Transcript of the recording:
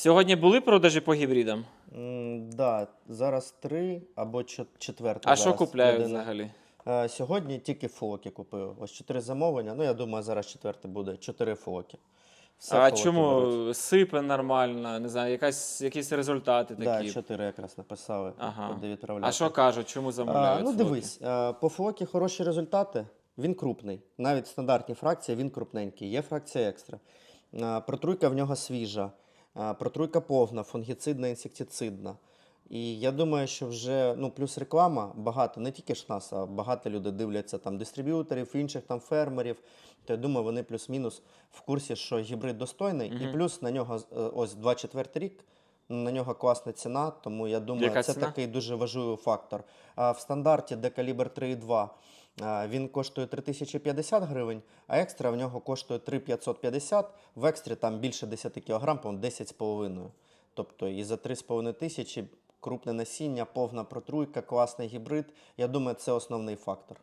Сьогодні були продажі по гібридам? М, Да, зараз три або чо- четверта. А що зараз купляють людина. взагалі? Е, Сьогодні тільки фолоки купив. Ось чотири замовлення. Ну, я думаю, зараз четверте буде. Чотири фолоки. Все а фолоки чому беруть. сипе нормально, не знаю, якась, якісь результати Да, такі. чотири якраз написали, Ага. відправляти. а що кажуть, чому А, замовляють? ну флоки? дивись, е, по флокі хороші результати. Він крупний. Навіть стандартні фракції він крупненький. Є фракція екстра. Е, Протруйка в нього свіжа, протруйка повна, фунгіцидна, інсектицидна. І я думаю, що вже ну, плюс реклама багато, не тільки ж нас, а багато людей дивляться там дистриб'юторів, інших там фермерів. То я думаю, вони плюс-мінус в курсі, що гібрид достойний, і плюс на нього е, ось 24 рік. На нього класна ціна, тому я думаю, Яка це ціна? такий дуже важливий фактор. А в стандарті, де калібр 3,2, він коштує 3050 гривень, а екстра в нього коштує 3550. В екстрі там більше 10 кг, по 10,5. Тобто і за 3,5 тисячі крупне насіння, повна протруйка, класний гібрид. Я думаю, це основний фактор.